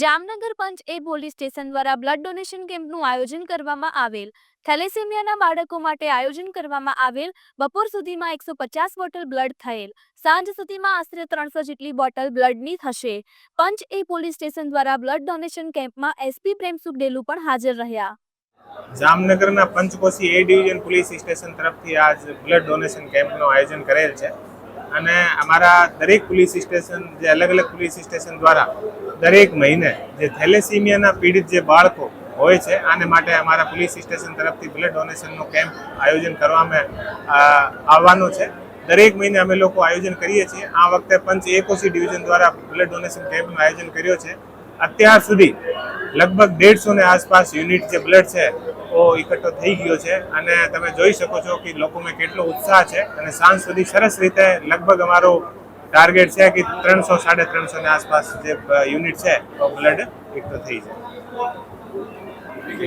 Jamnagar Panch A police station દ્વારા blood donation કેમ્પનું આયોજન કરવામાં આવેલ. થેલેસેમિયાના બાળકો માટે આયોજન કરવામાં આવેલ. બપોર સુધીમાં એકસો પચાસ બોટલ બ્લડ થયેલ. સાંજ સુધીમાં આશરે ત્રણસો જેટલી બોટલ બ્લડની થશે. પંચ એ પોલીસ સ્ટેશન દ્વારા બ્લડ ડોનેશન કેમ્પમાં એસપી પ્રેમસુખ ડેલુ પણ હાજર રહ્યા. જામનગરના Panchkoshi A division police station તરફથી આજ બ્લડ ડોનેશન કેમ્પનું આયોજન કરેલ છે. અને અમારા દરેક પોલીસ સ્ટેશન જે અલગ અલગ પોલીસ સ્ટેશન દ્વારા દરેક મહિને જે થેલેસીમિયાના પીડિત જે બાળકો હોય છે, આને માટે અમારા પોલીસ સ્ટેશન તરફથી બ્લડ ડોનેશનનો કેમ્પ આયોજન કરવામાં આવવાનો છે. દરેક મહિને અમે લોકો આયોજન કરીએ છીએ. આ વખતે પંચ એકોશી ડિવિઝન દ્વારા બ્લડ ડોનેશન કેમ્પનું આયોજન કર્યો છે. અત્યાર સુધી લગભગ દેડસો ને આસપાસ યુનિટ જે બ્લડ છે, ઓ એકઠો થઈ ગયો છે. અને તમે જોઈ શકો છો કે લોકોમાં કેટલો ઉત્સાહ છે. અને સાંજ સુધી સરસ રીતે લગભગ અમારો ટાર્ગેટ છે કે ત્રણસો, સાડે ત્રણસો ની આસપાસ જે યુનિટ છે બ્લડ તો થઈ જાય.